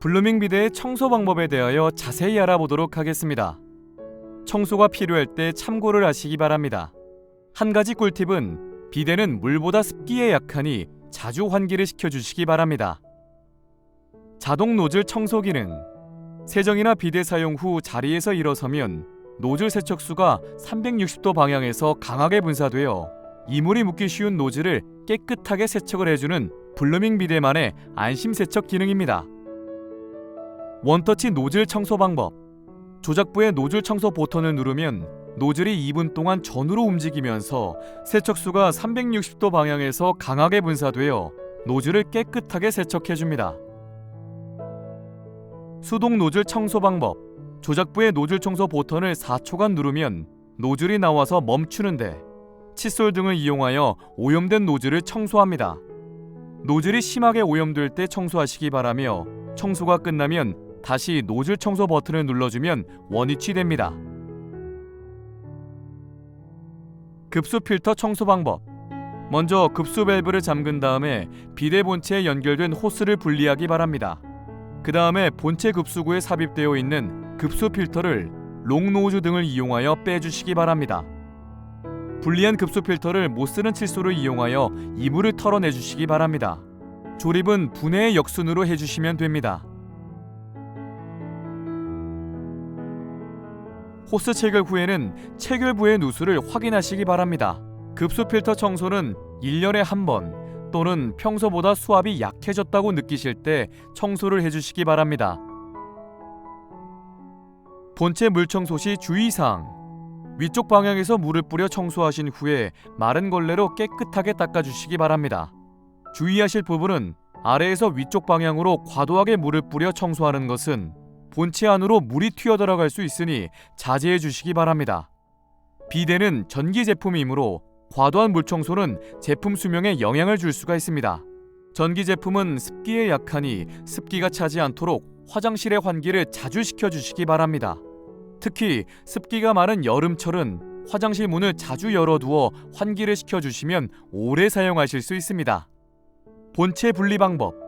블루밍 비데의 청소 방법에 대하여 자세히 알아보도록 하겠습니다. 청소가 필요할 때 참고를 하시기 바랍니다. 한 가지 꿀팁은 비데는 물보다 습기에 약하니 자주 환기를 시켜주시기 바랍니다. 자동 노즐 청소 기능 세정이나 비데 사용 후 자리에서 일어서면 노즐 세척수가 360도 방향에서 강하게 분사되어 이물이 묻기 쉬운 노즐을 깨끗하게 세척을 해주는 블루밍 비데만의 안심 세척 기능입니다. 원터치 노즐 청소 방법 조작부의 노즐 청소 버튼을 누르면 노즐이 2분 동안 전으로 움직이면서 세척수가 360도 방향에서 강하게 분사되어 노즐을 깨끗하게 세척해 줍니다. 수동 노즐 청소 방법 조작부의 노즐 청소 버튼을 4초간 누르면 노즐이 나와서 멈추는데 칫솔 등을 이용하여 오염된 노즐을 청소합니다. 노즐이 심하게 오염될 때 청소하시기 바라며 청소가 끝나면 다시 노즐 청소 버튼을 눌러주면 원위치 됩니다. 급수 필터 청소 방법 먼저 급수 밸브를 잠근 다음에 비대 본체에 연결된 호스를 분리하기 바랍니다. 그 다음에 본체 급수구에 삽입되어 있는 급수 필터를 롱 노즈 등을 이용하여 빼주시기 바랍니다. 분리한 급수 필터를 못 쓰는 칫솔을 이용하여 이물을 털어내 주시기 바랍니다. 조립은 분해의 역순으로 해주시면 됩니다. 호스 체결 후에는 체결부의 누수를 확인하시기 바랍니다. 급수 필터 청소는 1년에 한 번 또는 평소보다 수압이 약해졌다고 느끼실 때 청소를 해주시기 바랍니다. 본체 물 청소 시 주의사항 위쪽 방향에서 물을 뿌려 청소하신 후에 마른 걸레로 깨끗하게 닦아주시기 바랍니다. 주의하실 부분은 아래에서 위쪽 방향으로 과도하게 물을 뿌려 청소하는 것은 본체 안으로 물이 튀어 들어갈 수 있으니 자제해 주시기 바랍니다. 비데는 전기 제품이므로 과도한 물 청소는 제품 수명에 영향을 줄 수가 있습니다. 전기 제품은 습기에 약하니 습기가 차지 않도록 화장실의 환기를 자주 시켜 주시기 바랍니다. 특히 습기가 많은 여름철은 화장실 문을 자주 열어두어 환기를 시켜주시면 오래 사용하실 수 있습니다. 본체 분리 방법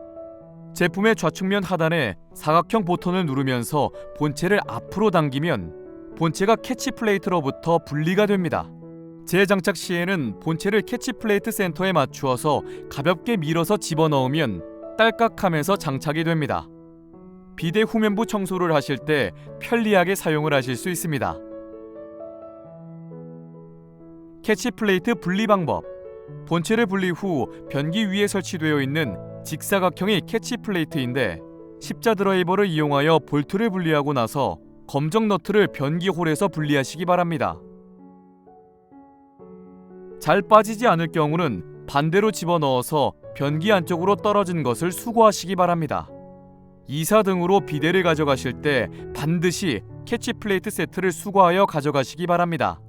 제품의 좌측면 하단에 사각형 버튼을 누르면서 본체를 앞으로 당기면 본체가 캐치 플레이트로부터 분리가 됩니다. 재장착 시에는 본체를 캐치 플레이트 센터에 맞추어서 가볍게 밀어서 집어넣으면 딸깍하면서 장착이 됩니다. 비대 후면부 청소를 하실 때 편리하게 사용을 하실 수 있습니다. 캐치 플레이트 분리 방법 본체를 분리 후 변기 위에 설치되어 있는 직사각형의 캐치 플레이트인데 십자 드라이버를 이용하여 볼트를 분리하고 나서 검정 너트를 변기 홀에서 분리하시기 바랍니다. 잘 빠지지 않을 경우는 반대로 집어넣어서 변기 안쪽으로 떨어진 것을 수거하시기 바랍니다. 이사 등으로 비데를 가져가실 때 반드시 캐치 플레이트 세트를 수거하여 가져가시기 바랍니다.